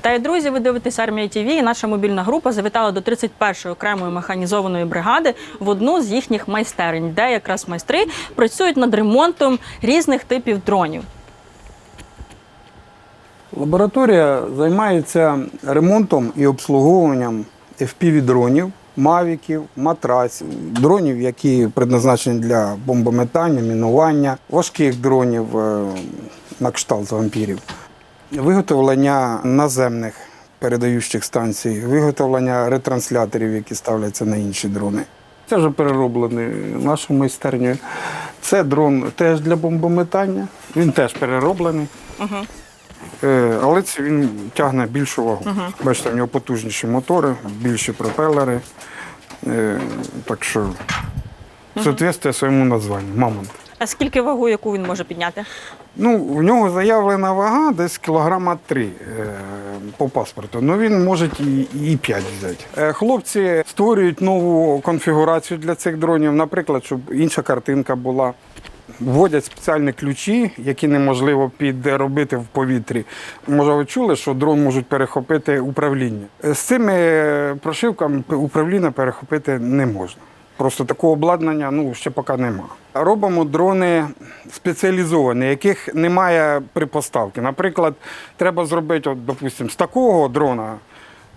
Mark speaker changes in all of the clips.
Speaker 1: Вітаю, друзі! Ви дивитесь армія ТВ наша мобільна група завітала до 31-ї окремої механізованої бригади в одну з їхніх майстерень, де якраз майстри працюють над ремонтом різних типів дронів.
Speaker 2: Лабораторія займається ремонтом і обслуговуванням FPV-дронів, мавіків, матраців, дронів, які предназначені для бомбометання, мінування, важких дронів е, на кшталт вампірів, виготовлення наземних передаючих станцій, виготовлення ретрансляторів, які ставляться на інші дрони. Це вже перероблений нашою майстернею. Це дрон теж для бомбометання. Він теж перероблений. Е, Але це він тягне більшу вагу. Бачите, в нього потужніші мотори, більші пропелери. Е, Так що соответствує своєму названню Мамонт.
Speaker 1: А скільки вагу, яку він може підняти?
Speaker 2: Ну, в нього заявлена вага десь кілограма 3 е, по паспорту. Ну він може і, і 5 взяти. Е, хлопці створюють нову конфігурацію для цих дронів, наприклад, щоб інша картинка була. Вводять спеціальні ключі, які неможливо підробити в повітрі. Може, ви чули, що дрон можуть перехопити управління. З цими прошивками управління перехопити не можна. Просто такого обладнання ну, ще поки нема. Робимо дрони спеціалізовані, яких немає при поставці. Наприклад, треба зробити, от, допустимо, з такого дрона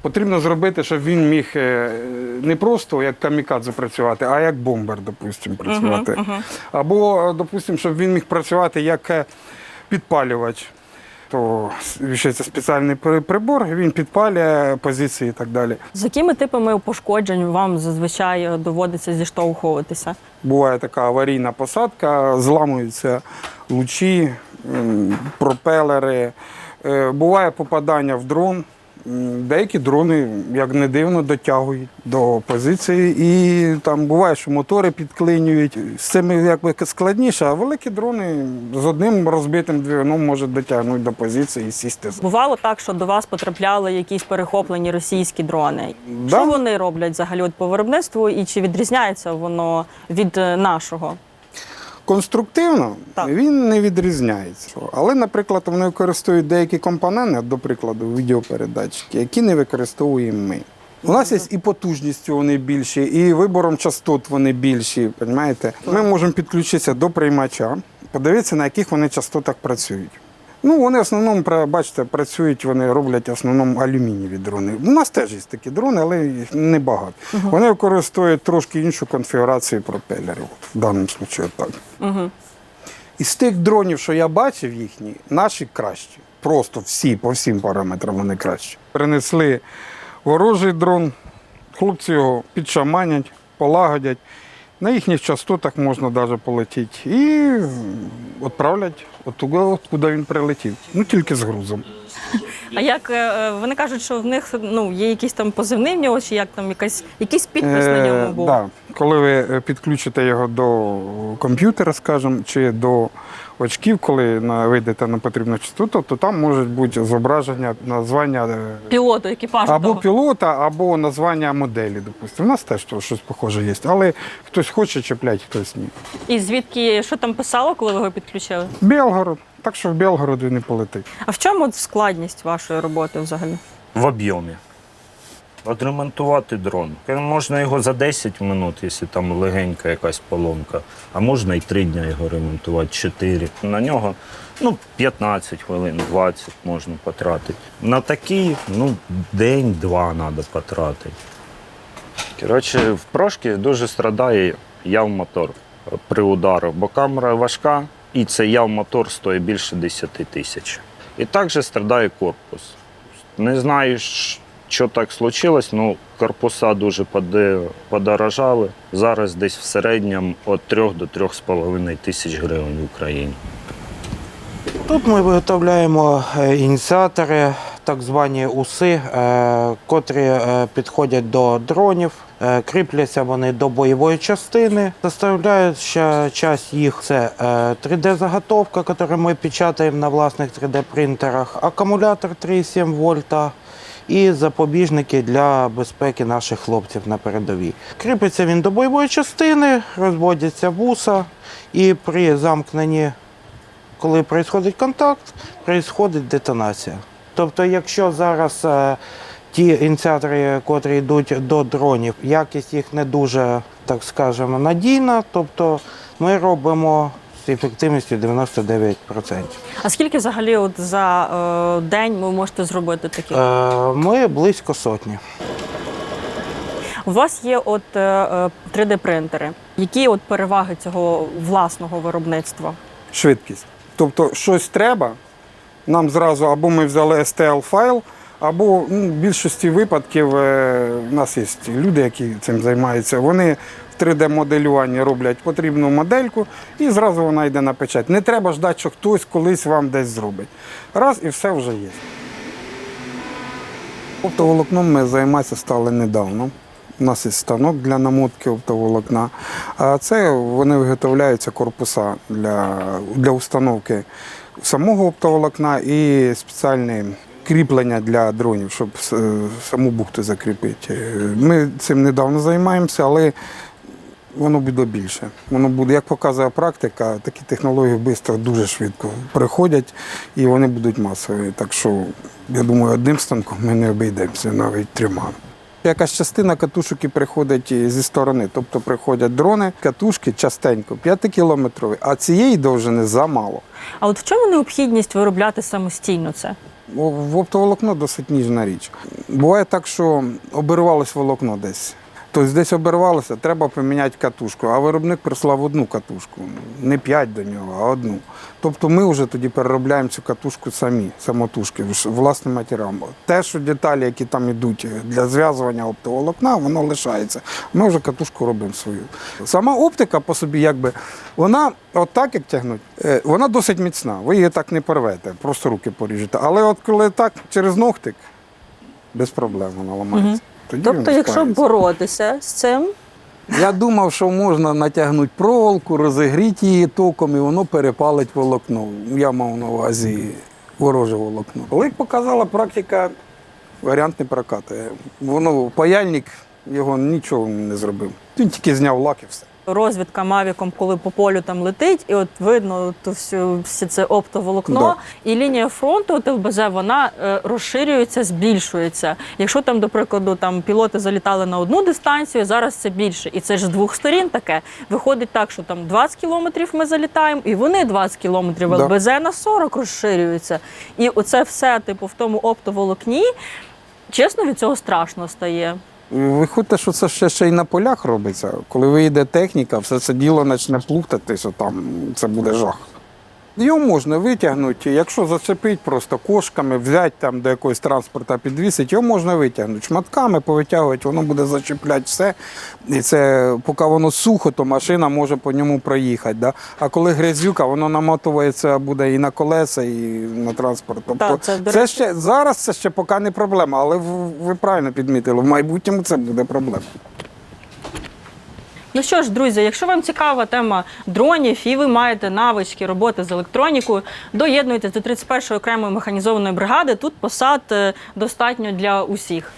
Speaker 2: потрібно зробити, щоб він міг е, не просто як камікадзе працювати, а як бомбер, допустимо, працювати. Або, допустимо, щоб він міг працювати як е, підпалювач. То ще спеціальний при- прибор, він підпалює позиції і так далі.
Speaker 1: З якими типами пошкоджень вам зазвичай доводиться зіштовхуватися?
Speaker 2: Буває така аварійна посадка, зламуються лучі, пропелери. Е, Буває попадання в дрон. Деякі дрони, як не дивно, дотягують до позиції, і там буває, що мотори підклинюють. З цим якби складніше, а великі дрони з одним розбитим двигуном можуть дотягнути до позиції і сісти.
Speaker 1: Бувало так, що до вас потрапляли якісь перехоплені російські дрони.
Speaker 2: Да.
Speaker 1: Що вони роблять взагалі по виробництву і чи відрізняється воно від е, нашого?
Speaker 2: Конструктивно
Speaker 1: Так.
Speaker 2: він не відрізняється. Але, наприклад, вони використовують деякі компоненти, до прикладу, відеопередатчики, які не використовуємо ми. У нас є і потужністю вони більші, і вибором частот вони більші. Розумієте? Ми можемо підключитися до приймача, подивитися, на яких вони частотах працюють. Ну, вони в основному, бачите, працюють, вони роблять в основному алюмінієві дрони. У нас теж є такі дрони, але їх небагато. Вони використовують трошки іншу конфігурацію пропелерів. От, в даному випадку так.
Speaker 1: Угу.
Speaker 2: Із тих дронів, що я бачив їхні, наші кращі. Просто всі, по всім параметрам вони кращі. Принесли ворожий дрон, хлопці його підшаманять, полагодять. На їхніх частотах можна навіть полетіти і відправлять оттуди, откуда він прилетів. Ну тільки з грузом.
Speaker 1: А як е, вони кажуть, що в них ну є якийсь там позивний в нього, чи як там якась якийсь підпис на ньому був?
Speaker 2: Е, да. Коли ви е, підключите його до комп'ютера, скажімо, чи до очків, коли на, вийдете на потрібну частоту, то там можуть бути зображення, названня е,
Speaker 1: Пілоту, екіпажу
Speaker 2: або
Speaker 1: того.
Speaker 2: пілота, або названня моделі, допустимо. У нас теж то щось похоже є. Але хтось хоче чіпляти, хтось ні.
Speaker 1: І звідки що там писало, коли ви його підключили?
Speaker 2: Білгород. Так що в Білгород він не полетить.
Speaker 1: А в чому складність вашої роботи взагалі?
Speaker 3: в об'ємі. Отремонтувати дрон. Можна його за 10 минут, якщо там легенька якась поломка, а можна і 3 дні його ремонтувати, 4. На нього ну, 15 хвилин, 20 можна потратити. На такий ну, день-два треба потратити. Коротше, в прошки дуже страдає яв-мотор при удару, бо камера важка і цей яв-мотор стоїть більше 10 тисяч. І також страдає корпус. Не знаю, щ- що так случилось, ну корпуса дуже подорожали. Зараз десь в середньому від 3 до 3,5 тисяч гривень в Україні.
Speaker 4: Тут ми виготовляємо е, ініціатори, так звані уси, е, котрі е, підходять до дронів, кріпляться вони до бойової частини. Заставляюча часть їх це 3D-заготовка, яку ми печатаємо на власних 3D-принтерах, акумулятор 3,7 вольта. І запобіжники для безпеки наших хлопців на передовій. Кріпиться він до бойової частини, розводяться вуса, і при замкненні коли відбувається контакт, відбувається детонація. Тобто, якщо зараз е, ті ініціатори, котрі йдуть до дронів, якість їх не дуже, так скажемо, надійна, тобто ми робимо з ефективністю 99%.
Speaker 1: А скільки взагалі от за е, день ви можете зробити такі?
Speaker 4: Е, Ми близько сотні.
Speaker 1: У вас є от е, е, 3D-принтери. Які от переваги цього власного виробництва?
Speaker 2: Швидкість. Тобто, щось треба, нам зразу або ми взяли STL-файл, або ну, в більшості випадків е, в нас є люди, які цим займаються. Вони в 3D-моделюванні роблять потрібну модельку і зразу вона йде на печать. Не треба ждати, що хтось колись вам десь зробить. Раз і все вже є. Оптоволокном ми займатися стали недавно. У нас є станок для намотки оптоволокна. А це вони виготовляються корпуса для, для установки самого оптоволокна і спеціальне кріплення для дронів, щоб саму бухту закріпити. Е, Ми цим недавно займаємося, але воно буде більше. Воно буде, як показує практика, такі технології швидко, дуже швидко приходять і вони будуть масові. Так що, я думаю, одним станком ми не обійдемося, навіть трьома. Якась частина катушок і приходить зі сторони. Тобто приходять дрони, катушки частенько, 5-кілометрові, а цієї довжини замало.
Speaker 1: А от в чому необхідність виробляти самостійно це?
Speaker 2: В оптоволокно досить ніжна річ. Буває так, що обірвалось волокно десь. Тобто десь обірвалося, треба поміняти катушку, а виробник прислав одну катушку, не п'ять до нього, а одну. Тобто ми вже тоді переробляємо цю катушку самі, самотужки, власним матеріалом. Те, що деталі, які там йдуть для зв'язування оптоволокна, воно лишається. Ми вже катушку робимо свою. Сама оптика по собі, якби, вона отак, як тягнуть, е, вона досить міцна. Ви її так не порвете, просто руки поріжете. Але от коли так через ногтик, без проблем вона ламається. Тоді
Speaker 1: Тобто,
Speaker 2: він
Speaker 1: якщо боротися з цим,
Speaker 2: Я думав, що можна натягнути проволоку, розігріти її током, і воно перепалить волокно. Я мав на увазі вороже волокно. Але як показала практика, варіант не прокатує. Воно паяльник його нічого не зробив. Він тільки зняв лак і все.
Speaker 1: Розвідка мавіком, коли по полю там летить, і от видно то всю, все це оптоволокно,
Speaker 2: Да.
Speaker 1: і лінія фронту от ЛБЗ вона е, розширюється, збільшується. Якщо там, до прикладу, там пілоти залітали на одну дистанцію, зараз це більше. І це ж з двох сторін таке. Виходить так, що там 20 кілометрів ми залітаємо, і вони 20 кілометрів.
Speaker 2: Да.
Speaker 1: ЛБЗ на 40 розширюється. І оце все, типу, в тому оптоволокні. Чесно, від цього страшно стає.
Speaker 2: Виходить, що це ще, ще й на полях робиться. Коли вийде техніка, все це діло почне плутатися, там це буде жах. Його можна витягнути, якщо зачепить просто кошками, взяти там до якогось транспорта, підвісити, його можна витягнути. Шматками повитягувати, воно буде зачіпляти все. І це поки воно сухо, то машина може по ньому проїхати. Да? А коли грязюка, воно намотується буде і на колеса, і на транспорт. Тобто
Speaker 1: Так, це,
Speaker 2: це ще зараз це ще поки не проблема, але ви правильно підмітили, в майбутньому це буде проблема.
Speaker 1: Ну що ж, друзі, якщо вам цікава тема дронів і ви маєте навички роботи з електронікою, доєднуйтесь до 31-ї окремої механізованої бригади. Тут посад е, достатньо для усіх.